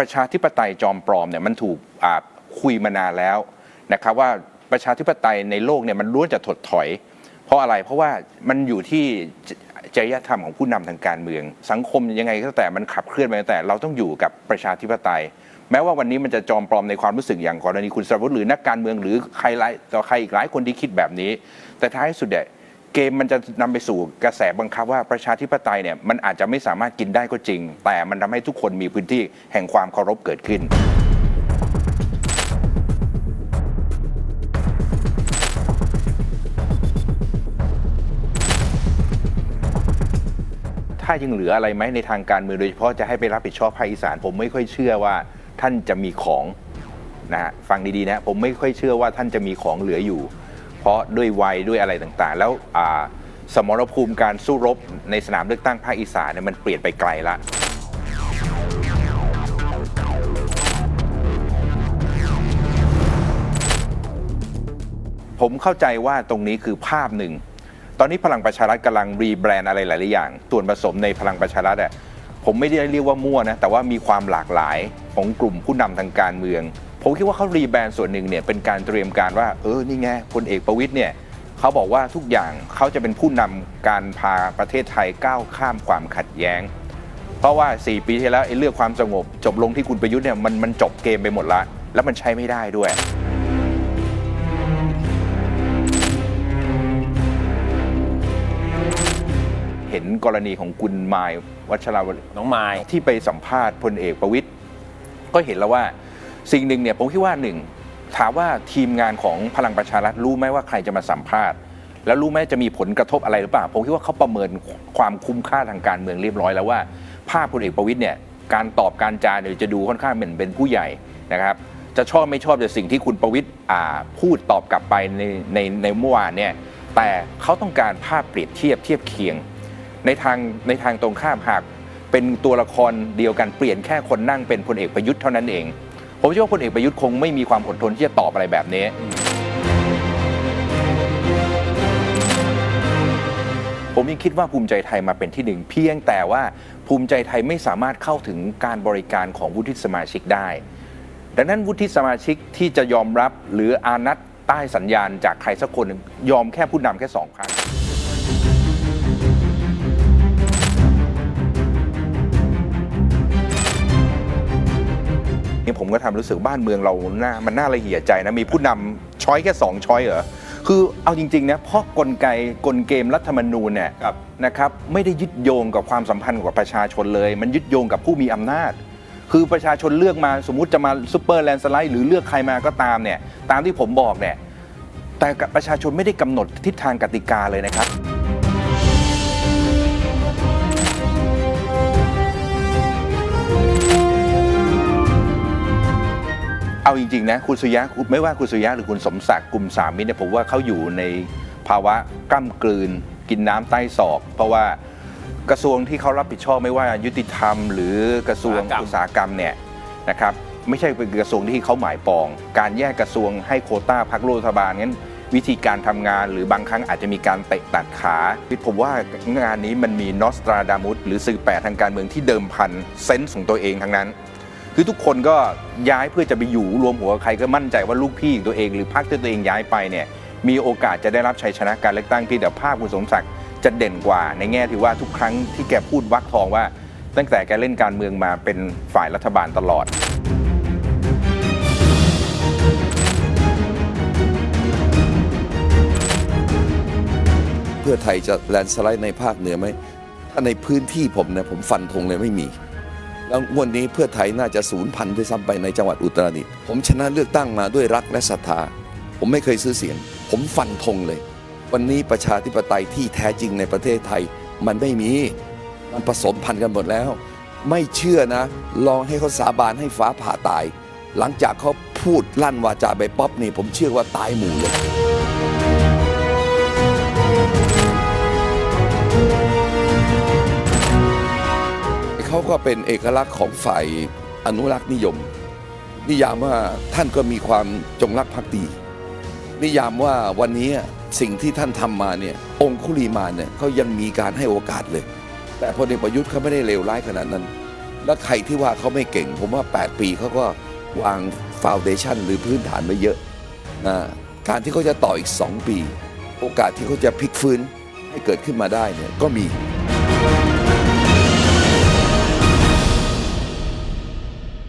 ประชาธิปไตยจอมปลอมเนี่ยมันถูกคุยมานานแล้วนะครับว่าประชาธิปไตยในโลกเนี่ยมันล้วนจะถดถอย เพราะอะไรเพราะว่ามันอยู่ที่จจริยธรรมของผู้นำทางการเมือง สังคมยังไงก็แต่มันขับเคลื่อนไปแต่เราต้องอยู่กับประชาธิปไตย แม้ว่าวันนี้มันจะจอมปลอมในความรู้สึกอย่างกรณีคุณสรวุฒิหรือนักการเมืองหรือใครหลายต่อใครอีกหลายคนที่คิดแบบนี้ แต่ท้ายสุดเนี่ย เกมมันจะนำไปสู่กระแสบังคับว่าประชาธิปไตยเนี่ยมันอาจจะไม่สามารถกินได้ก็จริง แต่มันทำให้ทุกคนมีพื้นที่แห่งความเคารพเกิดขึ้น ถ้ายังเหลืออะไรไหมในทางการเมืองโดยเฉพาะจะให้ไปรับผิดชอบภาคอีสาน ผมไม่ค่อยเชื่อว่าท่านจะมีของนะฮะฟังดีๆนะผมไม่ค่อยเชื่อว่าท่านจะมีของเหลืออยู่ เพราะด้วยวัยด้วยอะไรต่างๆ แล้วสมรภูมิการสู้รบในสนามเลือกตั้งภาคอีสานเนี่ยมันเปลี่ยนไปไกลละผมเข้าใจว่าตรงนี้คือภาพหนึ่ง ตอนนี้พลังประชารัฐกำลังรีแบรนด์อะไรหลายๆอย่าง ส่วนผสมในพลังประชารัฐอะผมไม่ได้เรียกว่ามั่วนะ แต่ว่ามีความหลากหลายของกลุ่มผู้นำทางการเมือง ผมคิดว่าเขารีแบรนด์ส่วนหนึ่งเนี่ยเป็นการเตรียมการว่า เออนี่ไงพลเอกประวิตยเนี่ยเขาบอกว่าทุกอย่างเขาจะเป็นผู้นำการพาประเทศไทยก้าวข้ามความขัดแย้ง เพราะว่า 4 ปีที่แล้วไอ้เรื่องความสงบ จบลงที่คุณประยุทธ์เนี่ยมันมันจบเกมไปหมดละ แล้วมันใช้ไม่ได้ด้วยเห็นกรณีของคุณมายวัชราวลีน้องไม้ที่ไปสัมภาษณ์พลเอกประวิตยก็เห็นแล้วว่า สิ่งหนึ่งเนี่ยผมคิดว่าหนึ่งถามว่าทีมงานของพลังประชารัฐรู้ไหมว่าใครจะมาสัมภาษณ์ แล้วรู้ไหมจะมีผลกระทบอะไรหรือเปล่า ผมคิดว่าเขาประเมินความคุ้มค่าทางการเมืองเรียบร้อยแล้วว่า ภาพพลเอกประวิตยเนี่ยการตอบการจาเนี่ยจะดูค่อนข้างเหมือนเป็นผู้ใหญ่นะครับจะชอบไม่ชอบแต่สิ่งที่คุณประวิตยอ่าพูดตอบกลับไปในในในเมื่อวานเนี่ยแต่เขาต้องการภาพเปรียบเทียบเทียบเคียง ในทางในทางตรงข้ามหากเป็นตัวละครเดียวกันเปลี่ยนแค่คนนั่งเป็นพลเอกประยุทธ์เท่านั้นเอง ผมเชื่อว่าพลเอกประยุทธ์คงไม่มีความอดทนที่จะตอบอะไรแบบนี้ ผมยังคิดว่าภูมิใจไทยมาเป็นที่หนึ่งเพียงแต่ว่าภูมิใจไทยไม่สามารถเข้าถึงการบริการของวุฒิสมาชิกได้ ดังนั้นวุฒิสมาชิกที่จะยอมรับหรืออานัตใต้สัญญาณจากใครสักคนหนึ่งยอมแค่ผู้นำแค่สองครั้ง ผมก็ทำรู้สึกบ้านเมืองเราหน้ามันน่าละเหี่ยใจนะมีผู้นำช้อยแค่สองช้อยเหรอคือเอาจริงๆนะเพราะกลไกกลเกมรัฐธรรมนูญเนี่ยครับนะครับไม่ได้ยึดโยงกับความสัมพันธ์กับประชาชนเลย มันยึดโยงกับผู้มีอำนาจ คือประชาชนเลือกมาสมมุติจะมาซูเปอร์แลนด์สไลด์หรือเลือกใครมาก็ตามเนี่ยตามที่ผมบอกเนี่ยแต่ประชาชนไม่ได้กำหนดทิศทางกติกาเลยนะครับ เอาจริงๆนะคุณสุริยะไม่ว่าคุณสุริยะหรือคุณสมศักดิ์กลุ่มสามมิตรเนี่ยผมว่าเขาอยู่ในภาวะกล้ำกลืน กินน้ำใต้ศอก เพราะว่ากระทรวงที่เขารับผิดชอบไม่ว่ายุติธรรม หรือกระทรวงอุตสาหกรรมเนี่ยนะครับไม่ใช่เป็นกระทรวงที่เขาหมายปอง การแยกกระทรวงให้โคต้าพักรัฐบาลงั้นวิธีการทำงานหรือบางครั้งอาจจะมีการเตะตัดขาผมว่างานนี้มันมีนอสตราดามุสหรือสื่อแปดทางการเมืองที่เดิมพันเซนส์ของตัวเองทั้งนั้น คือทุกคนก็ย้ายเพื่อจะไปอยู่รวมหัวใครก็มั่นใจว่าลูกพี่ตัวเอง หรือพรรคที่ตัวเองย้ายไปเนี่ยมีโอกาสจะได้รับชัยชนะการเลือกตั้งเพียงแต่ภาพคุณสมศักดิ์จะเด่นกว่า ในแง่ที่ว่าทุกครั้งที่แกพูดวักทองว่า ตั้งแต่แกเล่นการเมืองมาเป็นฝ่ายรัฐบาลตลอดเพื่อไทยจะแลนสไลด์ในภาคเหนือไหมถ้าในพื้นที่ผมเนี่ยผมฟันธงเลยไม่มี แล้วงวดนี้เพื่อไทยน่าจะศูนย์พันด้วยซ้ำไปในจังหวัดอุตรดิตถ์ผมชนะเลือกตั้งมาด้วยรักและศรัทธา ผมไม่เคยซื้อเสียง ผมฟันธงเลย วันนี้ประชาธิปไตยที่แท้จริงในประเทศไทย มันไม่มี มันผสมพันธุ์กันหมดแล้ว ไม่เชื่อนะ ลองให้เขาสาบานให้ฟ้าผ่าตาย หลังจากเขาพูดลั่นวาจาไปป๊อปนี่ผมเชื่อว่าตายหมู่เลย ก็เป็นเอกลักษณ์ของฝ่ายอนุรักษ์นิยม นิยามว่าท่านก็มีความจงรักภักดี นิยามว่าวันนี้สิ่งที่ท่านทำมาเนี่ยองคุลีมาเนี่ยเขายังมีการให้โอกาสเลย แต่พลเอกประยุทธ์เขาไม่ได้เลวร้ายขนาดนั้น แล้วใครที่ว่าเขาไม่เก่ง ผมว่า 8 ปีเขาก็วางฟาวเดชันหรือพื้นฐานไว้เยอะนะการที่เขาจะต่ออีก 2 ปี โอกาสที่เขาจะพลิกฟื้นให้เกิดขึ้นมาได้เนี่ยก็มี